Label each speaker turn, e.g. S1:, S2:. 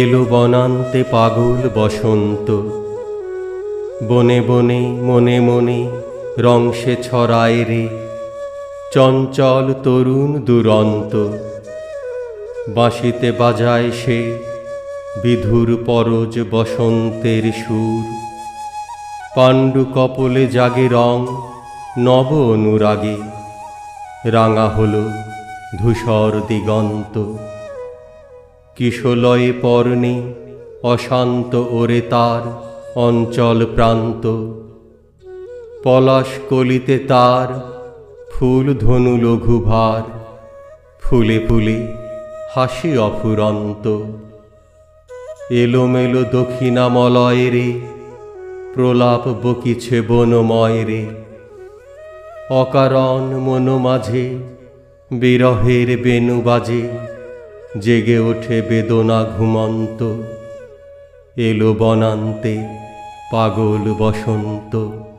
S1: এলো বনান্তে পাগল বসন্ত। বনে বনে, মনে মনে রংসে ছড়ায় রে, চঞ্চল তরুণ দুরন্ত। বাঁশিতে বাজায় সে বিধুর পরজ বসন্তের সুর। পাণ্ডু কপলে জাগে রং নব অনুরাগে, রাঙা হল ধূসর দিগন্ত। কিশলয়ে পর্ণে অশান্ত ওরে তার অঞ্চল প্রান্ত। পলাশ কলিতে তার ফুল ধনু লঘুভার ফুলে ফুলে হাসি অফুরন্ত। এলোমেলো দক্ষিণামলয় রে, প্রলাপ বকিছে বনময় রে। অকারণ মন মাঝে বিরহের বেনু বাজে জেগে ওঠে বেদনা ঘুমন্ত। এলো বনান্তে পাগল বসন্ত।